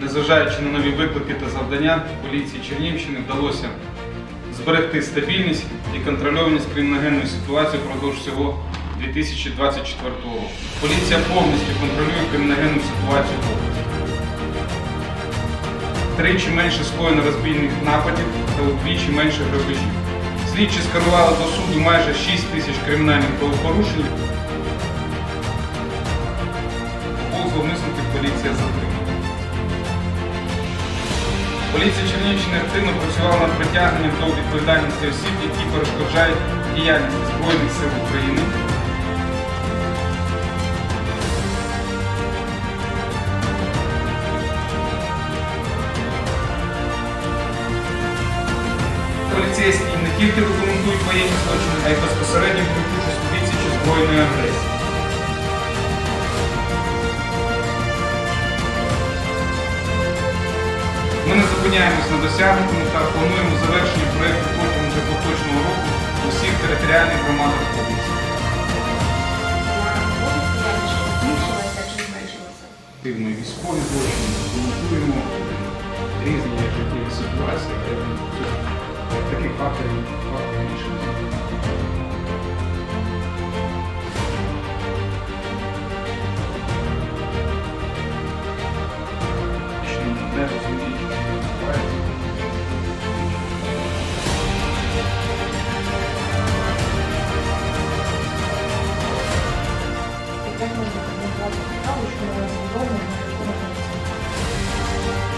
Незважаючи на нові виклики та завдання, поліції Чернігівщини вдалося зберегти стабільність і контрольованість криміногенної ситуації впродовж всього 2024 року. Поліція повністю контролює криміногенну ситуацію в області. Тричі менше скоєно розбійних нападів та удвічі менше грабежів. Слідчі скерували до суду майже 6 тисяч кримінальних правопорушень. Поліція затримала. Поліція Чернігівщини активно працювала над притягненням до відповідальності осіб, які перешкоджають діяльності Збройних сил України. Поліцейські не тільки документують воєнні злочини, а й безпосередньо беруть участь зупиняємось на досягнутому та плануємо завершення проєкту протягом вже поточного року у всіх територіальних громадах області. Активно військові злочини, документуємо різні життєві ситуації, таких факторів більше.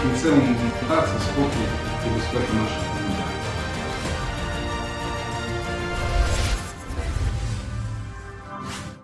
Целом Кінцевому мета це спокій і безпека наших